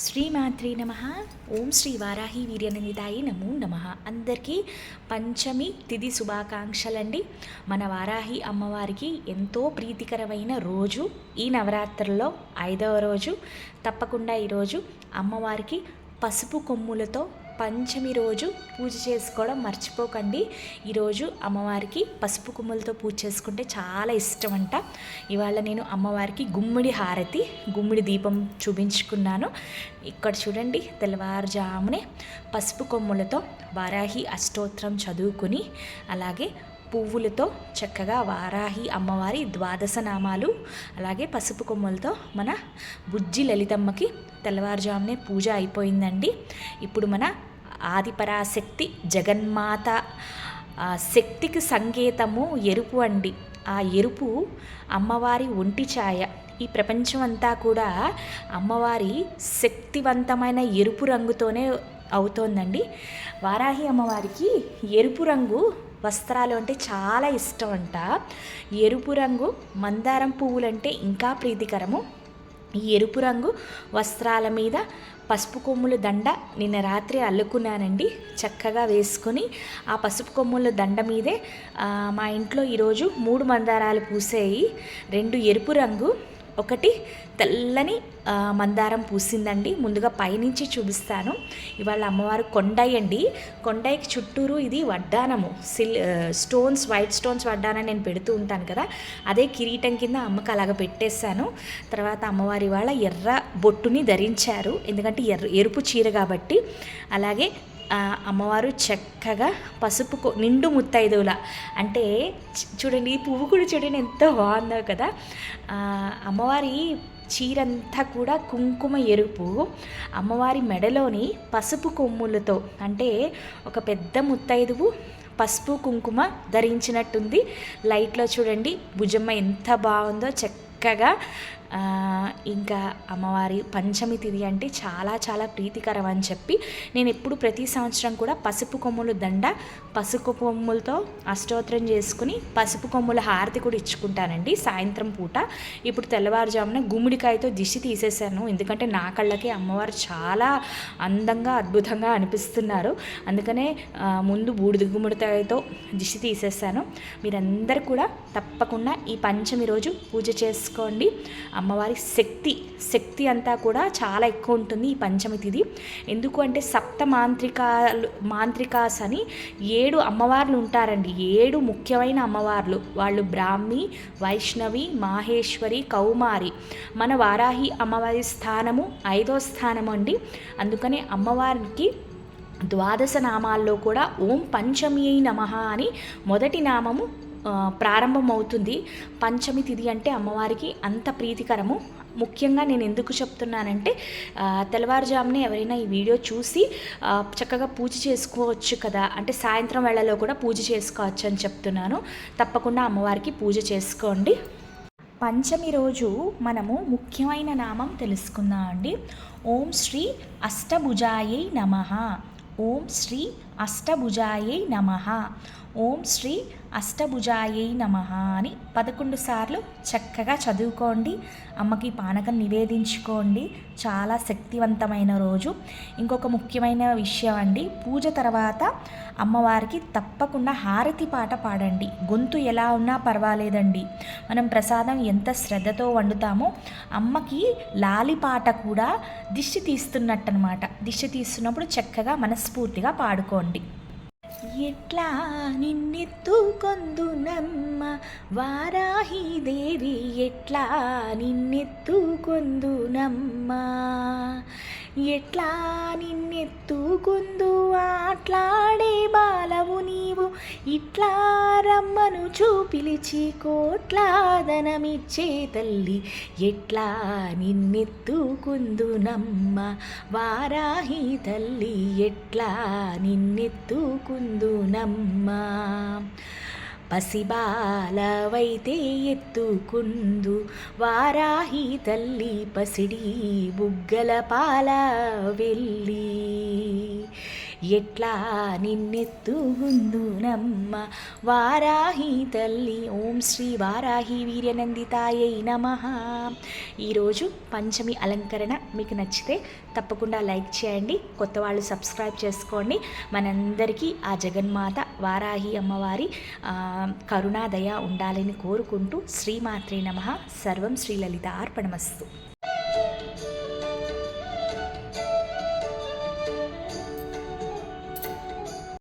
శ్రీమాత్రి నమ. ఓం శ్రీ వారాహి వీర్యనందితాయి నమో నమ. అందరికీ పంచమి తిథి శుభాకాంక్షలండి. మన వారాహి అమ్మవారికి ఎంతో ప్రీతికరమైన రోజు. ఈ నవరాత్రుల్లో ఐదవ రోజు. తప్పకుండా ఈరోజు అమ్మవారికి పసుపు కొమ్ములతో పంచమి రోజు పూజ చేసుకోవడం మర్చిపోకండి. ఈరోజు అమ్మవారికి పసుపు కుమ్ములతో పూజ చేసుకుంటే చాలా ఇష్టం అంట ఇవాళ నేను అమ్మవారికి గుమ్మిడి హారతి గుమ్మిడి దీపం చూపించుకున్నాను. ఇక్కడ చూడండి తెల్లవారుజామునే పసుపు కొమ్ములతో వారాహి అష్టోత్తరం చదువుకుని అలాగే పువ్వులతో చక్కగా వారాహి అమ్మవారి ద్వాదశ నామాలు అలాగే పసుపు కొమ్మలతో మన బుజ్జి లలితమ్మకి తెల్లవారుజామునే పూజ అయిపోయిందండి. ఇప్పుడు మన ఆదిపరాశక్తి జగన్మాత. శక్తికి సంకేతము ఎరుపు అండి. ఆ ఎరుపు అమ్మవారి ఒంటి ఛాయ. ఈ ప్రపంచం అంతా కూడా అమ్మవారి శక్తివంతమైన ఎరుపు రంగుతోనే అవుతోందండి. వారాహి అమ్మవారికి ఎరుపు రంగు వస్త్రాలు అంటే చాలా ఇష్టం అంట ఎరుపు రంగు మందారం పువ్వులంటే ఇంకా ప్రీతికరము. ఈ ఎరుపు రంగు వస్త్రాల మీద పసుపు కొమ్ముల దండ నిన్న రాత్రి అల్లుకున్నానండి. చక్కగా వేసుకొని ఆ పసుపు కొమ్ముల దండ మీదే మా ఇంట్లో ఈరోజు మూడు మందారాలు పూసాయి. రెండు ఎరుపు రంగు ఒకటి తెల్లని మందారం పూసిందండి. ముందుగా పైనుంచి చూపిస్తాను. ఇవాళ అమ్మవారు కొండయ్య అండి కొండయ్యకి చుట్టూరు ఇది వడ్డానము. సిల్ స్టోన్స్ వైట్ స్టోన్స్ వడ్డానం నేను పెడుతూ ఉంటాను కదా. అదే కిరీటం కింద అమ్మకి అలాగ పెట్టేశాను. తర్వాత అమ్మవారి వాళ్ళ ఎర్ర బొట్టుని ధరించారు. ఎందుకంటే ఎర్ర ఎరుపు చీర కాబట్టి. అలాగే అమ్మవారు చక్కగా పసుపు నిండు ముత్తైదువుల. అంటే చూడండి ఈ పువ్వు కూడా చూడండి ఎంత బాగుందో కదా. అమ్మవారి చీరంతా కూడా కుంకుమ ఎరుపు. అమ్మవారి మెడలోని పసుపు కొమ్ములతో అంటే ఒక పెద్ద ముత్తైదువు పసుపు కుంకుమ ధరించినట్టుంది. లైట్లో చూడండి భుజమ్మ ఎంత బాగుందో చక్కగా ఇంకా అమ్మవారి పంచమి తిథి అంటే చాలా చాలా ప్రీతికరం అని చెప్పి నేను ఎప్పుడు ప్రతి సంవత్సరం కూడా పసుపు కొమ్ములు దండ పసుపు కొమ్ములతో అష్టోత్తరం చేసుకుని పసుపు కొమ్ముల హారతి కూడా ఇచ్చుకుంటానండి సాయంత్రం పూట. ఇప్పుడు తెల్లవారుజామున గుమ్మడికాయతో దిష్టి తీసేశాను. ఎందుకంటే నా కళ్ళకి అమ్మవారు చాలా అందంగా అద్భుతంగా అనిపిస్తున్నారు. అందుకనే ముందు బూడిద గుమ్మడికాయతో దిష్టి తీసేశాను. మీరందరూ కూడా తప్పకుండా ఈ పంచమి రోజు పూజ చేసుకోండి. అమ్మవారి శక్తి శక్తి అంతా కూడా చాలా ఎక్కువ ఉంటుంది ఈ పంచమి తిథి ఎందుకు అంటే సప్త మాంత్రికాలు మాంత్రికాస్ అని ఏడు అమ్మవార్లు ఉంటారండి. ఏడు ముఖ్యమైన అమ్మవార్లు. వాళ్ళు బ్రాహ్మి వైష్ణవి మాహేశ్వరి కౌమారి. మన వారాహి అమ్మవారి స్థానము ఐదో స్థానము అండి. అందుకనే అమ్మవారికి ద్వాదశ నామాల్లో కూడా ఓం పంచమి నమః అని మొదటి నామము ప్రారంభమవుతుంది. పంచమి తిథి అంటే అమ్మవారికి అంత ప్రీతికరము. ముఖ్యంగా నేను ఎందుకు చెప్తున్నానంటే తెల్లవారుజామునే ఎవరైనా ఈ వీడియో చూసి చక్కగా పూజ చేసుకోవచ్చు కదా అంటే సాయంత్రం వేళలో కూడా పూజ చేసుకోవచ్చు అని చెప్తున్నాను. తప్పకుండా అమ్మవారికి పూజ చేసుకోండి. పంచమి రోజు మనము ముఖ్యమైన నామం తెలుసుకుందాం అండి ఓం శ్రీ అష్టభుజాయై నమ. ఓం శ్రీ అష్టభుజాయై నమ. ఓం శ్రీ అష్టభుజాయై నమ అని పదకొండు సార్లు చక్కగా చదువుకోండి. అమ్మకి పానకం నివేదించుకోండి. చాలా శక్తివంతమైన రోజు. ఇంకొక ముఖ్యమైన విషయం అండి. పూజ తర్వాత అమ్మవారికి తప్పకుండా హారతి పాట పాడండి. గొంతు ఎలా ఉన్నా పర్వాలేదండి. మనం ప్రసాదం ఎంత శ్రద్ధతో వండుతామో అమ్మకి లాలి పాట కూడా దిష్టి తీస్తున్నట్టనమాట. దిష్టి తీస్తున్నప్పుడు చక్కగా మనస్ఫూర్తిగా పాడుకోండి. ఎట్లా నిన్నెత్తుకొందునమ్మ? వారాహి దేవి ఎట్లా నిన్నెత్తుకొందునమ్మ? ఎట్లా నిన్నెత్తుకుందు ఆట్లాడే బాల ఇట్లా రమ్మను చూపిలిచి కోట్లాదనమిచ్చే తల్లి ఎట్లా నిన్నెత్తుకుందునమ్మ వారాహి తల్లి ఎట్లా నిన్నెత్తుకుందునమ్మ. పసిబాలవైతే ఎత్తుకుందు వారాహి తల్లి పసిడి బుగ్గల పాల వెళ్ళి ఎట్లా నిన్నెత్తు నమ్మ వారాహి తల్లి ఓం శ్రీ వారాహి వీర్యనందితాయై నమ. ఈరోజు పంచమి అలంకరణ మీకు నచ్చితే తప్పకుండా లైక్ చేయండి కొత్త వాళ్ళు సబ్స్క్రైబ్ చేసుకోండి. మనందరికీ ఆ జగన్మాత వారాహి అమ్మవారి కరుణాదయ ఉండాలని కోరుకుంటూ శ్రీమాత్రే నమ. సర్వం శ్రీలలిత అర్పణమస్తు